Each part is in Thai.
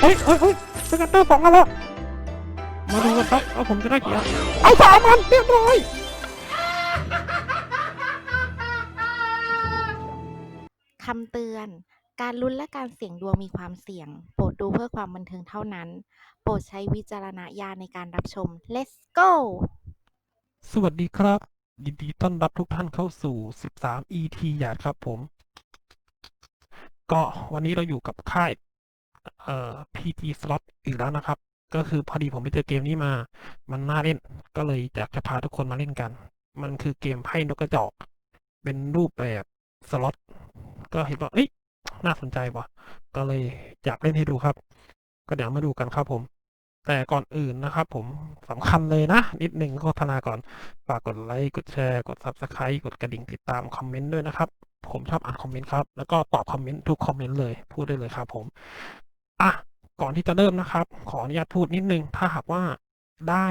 เฮ้ยเฮ้ยเฮ้ยสกัตเตอร์สองอันแล้วมาดูกันครับว่าผมจะได้กี่อันเอาสามอันเรียบร้อยคำเตือน การลุ้นและการเสี่ยงดวงมีความเสี่ยง โปรดดูเพื่อความบันเทิงเท่านั้น โปรดใช้วิจารณญาณในการรับชม let's go สวัสดีครับ ยินดีต้อนรับทุกท่านเข้าสู่ 13 ET หยาดครับผม ก็วันนี้เราอยู่กับค่าย เอ่อ PG Slot อีกแล้วนะครับ ก็คือพอดีผมไปเจอเกมนี้มา มันน่าเล่น ก็เลยอยากจะพาทุกคนมาเล่นกัน มันคือเกมไพ่นกกระจอก เป็นรูปแบบสล็อต ก็เห็นว่า เอ้ย น่าสนใจว่ะ ก็เลยอยากเล่นให้ดูครับ ก็เดี๋ยวมาดูกันครับผม แต่ก่อนอื่นนะครับผมสำคัญเลยนะ นิดหนึ่งโฆษณาก่อน ฝากกดไลค์ กดแชร์ กด Subscribe กดกระดิ่งติดตามคอมเมนต์ด้วยนะครับผมชอบอ่านคอมเมนต์ครับ แล้วก็ตอบคอมเมนต์ทุกคอมเมนต์เลย พูดได้เลยครับผม อะก่อนที่จะเริ่มนะครับ ขออนุญาตพูดนิดนึง ถ้าหากว่าได้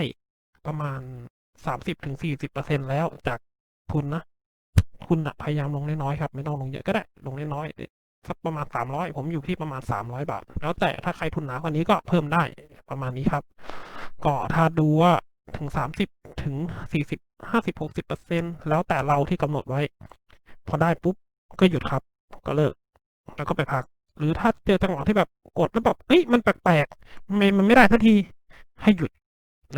ประมาณ30-40%แล้วจากทุนนะคุณอะพยายามลงน้อยๆครับ ไม่ต้องลงเยอะก็ได้ ลงน้อยๆสักประมาณ300ผมอยู่ที่ประมาณ300บาท แล้วแต่ถ้าใครทุนหนากว่านี้ก็เพิ่มได้ประมาณนี้ครับ ก็ถ้าดูว่าถึง30ถึง40 50 60%แล้วแต่เราที่กำหนดไว้ พอได้ปุ๊บก็หยุดครับ ก็เลิก แล้วก็ไปพัก หรือถ้าเจอจังหวะที่แบบกดแล้วแบบเอ้ยมันแปลกๆไมมันไม่ได้ทันทีให้หยุด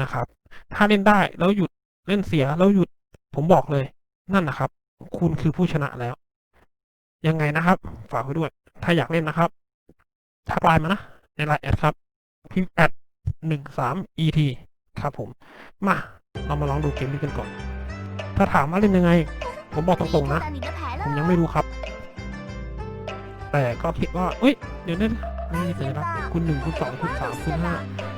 นะครับ ถ้าเล่นได้แล้วหยุดเล่นเสียแล้วหยุดผมบอกเลยนั่นนะครับ คุณคือผู้ชนะแล้ว ยังไงนะครับ ฝากไว้ด้วย ถ้าอยากเล่นนะครับทักไลน์มานะ ในไลน์แอดครับพิมพ์แอดหนึ่งสาม et ครับผม มาเรามาลองดูเกมนี้กันก่อน ถ้าถามว่าเล่นยังไง ผมบอกตรงๆนะ ผมยังไม่รู้ครับ แต่ก็คิดว่าเอ้ย เดี๋ยวนั้นไม่มีสัญลักษณ์คูณหนึ่งคูณสองคูณสามคูณห้า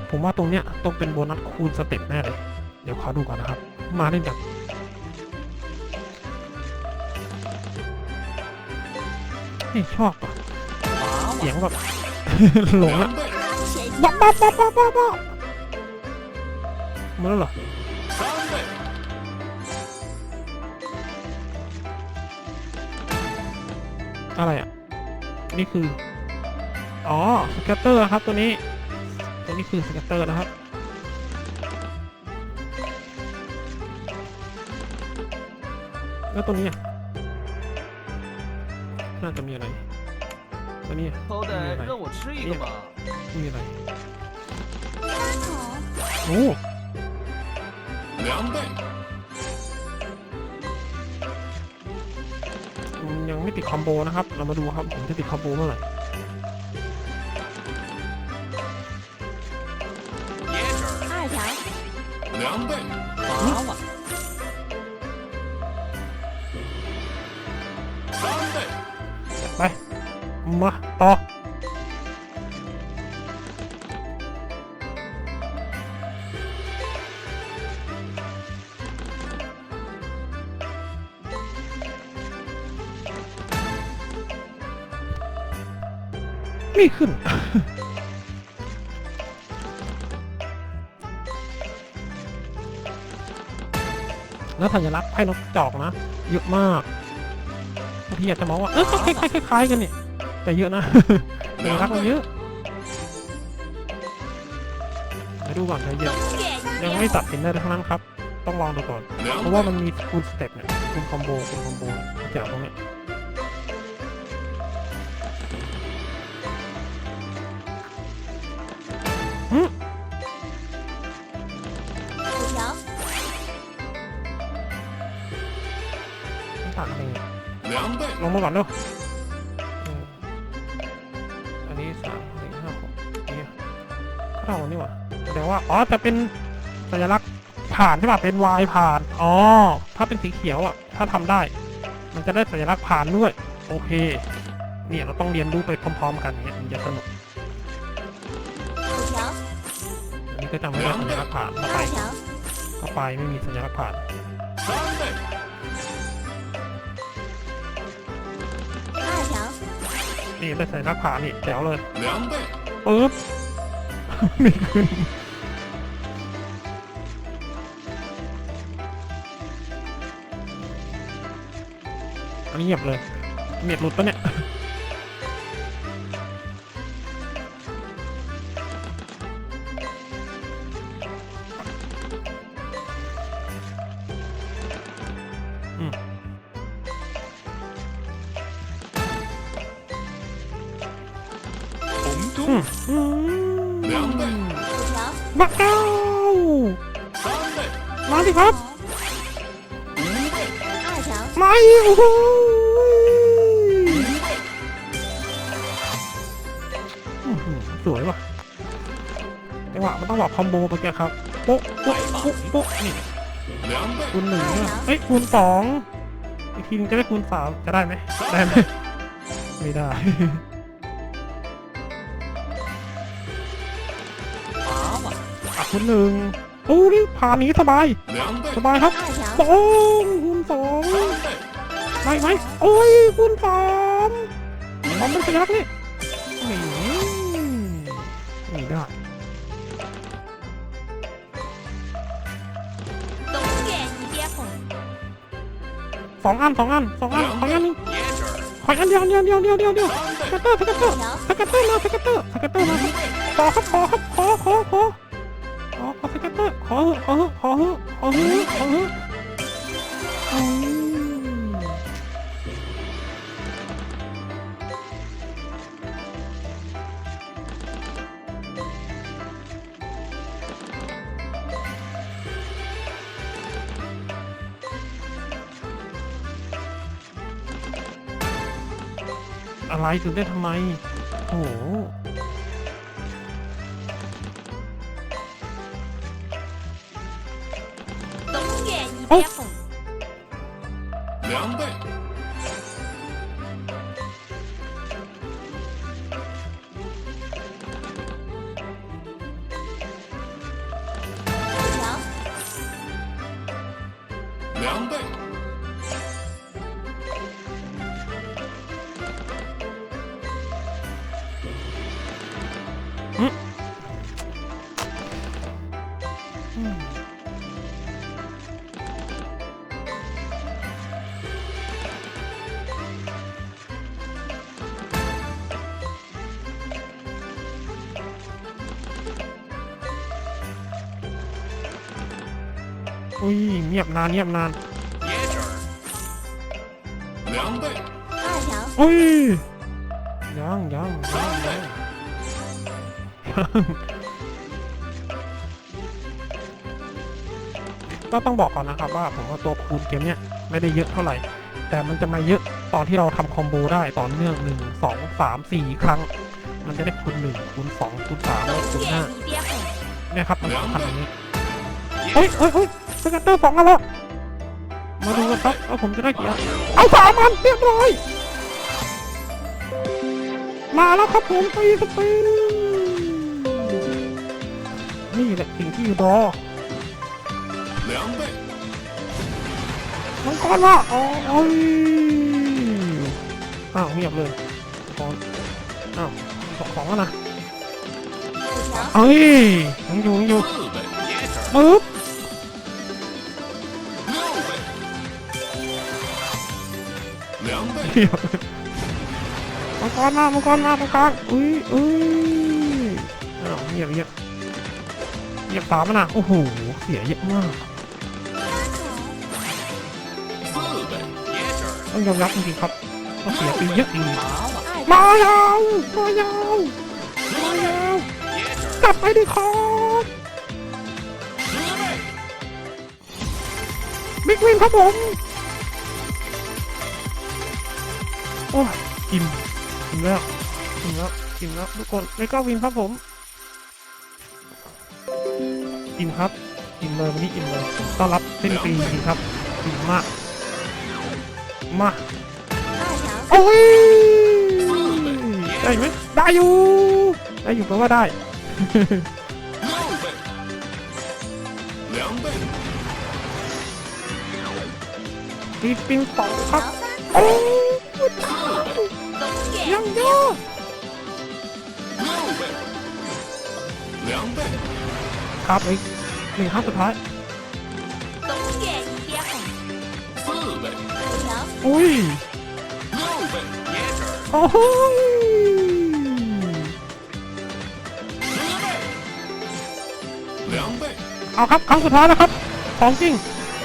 ผมว่าตรงเนี้ยต้องเป็นโบนัสคูณสเต็ปแน่เลย เดี๋ยวขอดูก่อนนะครับ มาเล่นกันเฮ้ยชอบอะเสียงแบบหลงอะบ๊อบบ๊อบบ๊อบบ๊อบบ๊อบบ๊อบมาแล้วเหรออะไรอะ นี่คือ อ๋อสกัตเตอร์ครับตัวนี้ ตัวนี้คือสกัตเตอร์นะครับแล้วตัวนี้น่าจะมีอะไรตัวนี้มีอะไรโอ้ ไม่ติดคอมโบนะครับ เรามาดูครับ ผมจะติดคอมโบเมื่อไหร่ 椰汁儿二条两倍，八万，三倍， ไป มา ต่อ ไม่ขึ้น แล้วสัญลักษณ์ไพ่นกจอกนะ เยอะมากบางทีอาจจะมองว่า เออก็คล้ายๆคล้ายๆกันเนี่ย แต่เยอะนะสัญลักษณ์มันเยอะไปดูก่อนใจเย็นยังไม่ตัดสินได้ทั้งนั้นครับ ต้องลองดูก่อน เพราะว่ามันมีคูณสเต็ปเนี่ยคูณคอมโบคูณคอมโบแจกตรงเนี้ย ต่างกันเลย两倍，ลงมาก่อนเร็วอืมอันนี้สามสี่ห้าหกนี่เท่ากันนี่หว่าแสดงว่า อ๋อ แต่เป็นสัญลักษณ์ผ่านใช่ป่ะ เป็นวายผ่าน อ๋อ ถ้าเป็นสีเขียวอะ ถ้าทำได้ มันจะได้สัญลักษณ์ผ่านด้วย โอเค เนี่ยเราต้องเรียนรู้ไปพร้อม ๆ กันอย่างเงี้ยมันจะสนุก ได้ทำให้เราสัญลักษณ์ผ่านเข้าไปเข้าไปไม่มีสัญลักษณ์ผ่านนี่ได้สัญลักษณ์ผ่านนี่แจ๋วเลยปึ๊บไม่ขึ้นเงียบเลยเน็ตหลุดปะเนี่ย มาเอามาสิครับ มาอีกสวยว่ะจังหวะมันต้องหลอกคอมโบไปแกครับโป๊ะโป๊ะโป๊ะโป๊ะนี่คูณหนึ่งเอ้ยคูณสองอีกทีนึงจะได้คูณสามจะได้ไหมได้ไหมไม่ได้ คนหนึ่งโอ้ยผ่านนี้สบาย สบายครับสองคูณสองไปไหมโอ้ยคูณสามมันเป็นสัญลักษณ์นี่นี่ได้สองอันสองอันสองอันสองอันนี่ขออันเดียวเดียวเดียวเดียวเดียวเดียสกัตเตอร์สกัตเตอร์สกัตเตอร์มาสกัตเตอร์สกัตเตอร์มาขอครับขอครับขอขอขอ อขอสเกตเตอร์ขอขอขอขอขอออืมอะไรตื่นเต้ทำไมโอ้ โอุ้ยเงียบนานเงียบนานอุ้ยยังยังก็ต้องบอกก่อนนะครับว่าผมว่าตัวคูณเกมเนี้ยไม่ได้เยอะเท่าไหร่ แต่มันจะมาเยอะตอนที่เราทำคอมโบได้ต่อเนื่องหนึ่งสองสามสี่ครั้ง มันจะได้คูณหนึ่งคูณสองคูณสามคูณห้าเนี่ยครับมันสำคัญอย่างนี้ เฮ้ยเฮ้ยเฮ้ยสแกนเตอร์สองแล้วมาดูกันครับว่าผมจะได้กี่อันเอาสามอันเรียบร้อย มาแล้วครับผมตีสปินนี่แหละสิ่งที่รอมันก้อนละอ๋อยอ้าวเงียบเลยของอ้าวสององแล้นะเอ้ยยังอยู่ยังอยู่ปึ๊บ มังกรมามังกรมามังกรอุ้ยอุ้ยอ้าวเงียบเงียบเงียบตามมันอะโอ้โหเสียเยอะมากต้องยอมรับจริงๆครับต้องเสียไปเยอะจริมายามายามายาวกลับไปดิครับบิ๊กวินครับผม โอ้ยอิ่มอิ่มแล้วอิ่มแล้วอิ่มแล้วทุกคนเลก้าวินครับผมอิ่มครับอิ่มเลยวันนี้อิ่มเลยต้อนรับสิ้นปีจริงครับอิ่มมากมาโอ้ยได้ไหมได้อยู่ได้อยู่แปลว่าได้ตีปิงปองครับโอ้ ย 东点 ยัง 一 เย 边 อะ 六倍，两倍， ครับอีกหนึ่งครั้งสุดท้าย 东点一边红，四倍，五条， อุ้ย 六倍，椰汁儿， โอ้ย 十倍，两倍， เอาครับครั้งสุดท้ายแล้วครับ ของจริง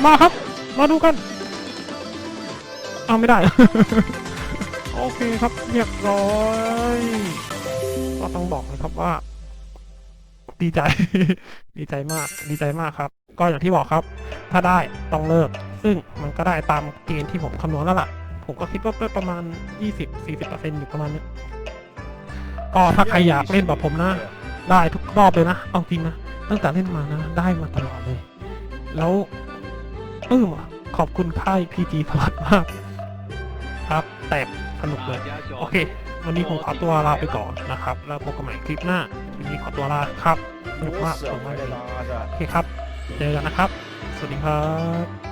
มาครับ มาดูกัน เอาไม่ได้ โอ เคครับเรียบร้อย ก็ต้องบอกเลยครับว่า ดีใจ ดีใจมาก ดีใจมากครับ ก็อย่างที่บอกครับ ถ้าได้ต้องเลิก ซึ่งมันก็ได้ตามเกณฑ์ที่ผมคำนวณแล้วล่ะ ผมก็คิดว่าด้ประมาณ 20-40%อยู่ประมาณนี้ก็ถ้าใครอยากเล่นแบบผมนะ ได้ทุกรอบเลยนะ เอาจริงนะ ตั้งแต่เล่นมานะ ได้มาตลอดเลย แล้วเออขอบคุณค่าย PG สวัสดมาก ครับ แต่ สนุกเลย โอเค วันนี้ผมขอตัวลาไปก่อนนะครับ แล้วพบกันใหม่คลิปหน้า วันนี้ขอตัวลาครับสนุกมากสนุกมากเลยโอเคครับ เจอกันนะครับ สวัสดีครับ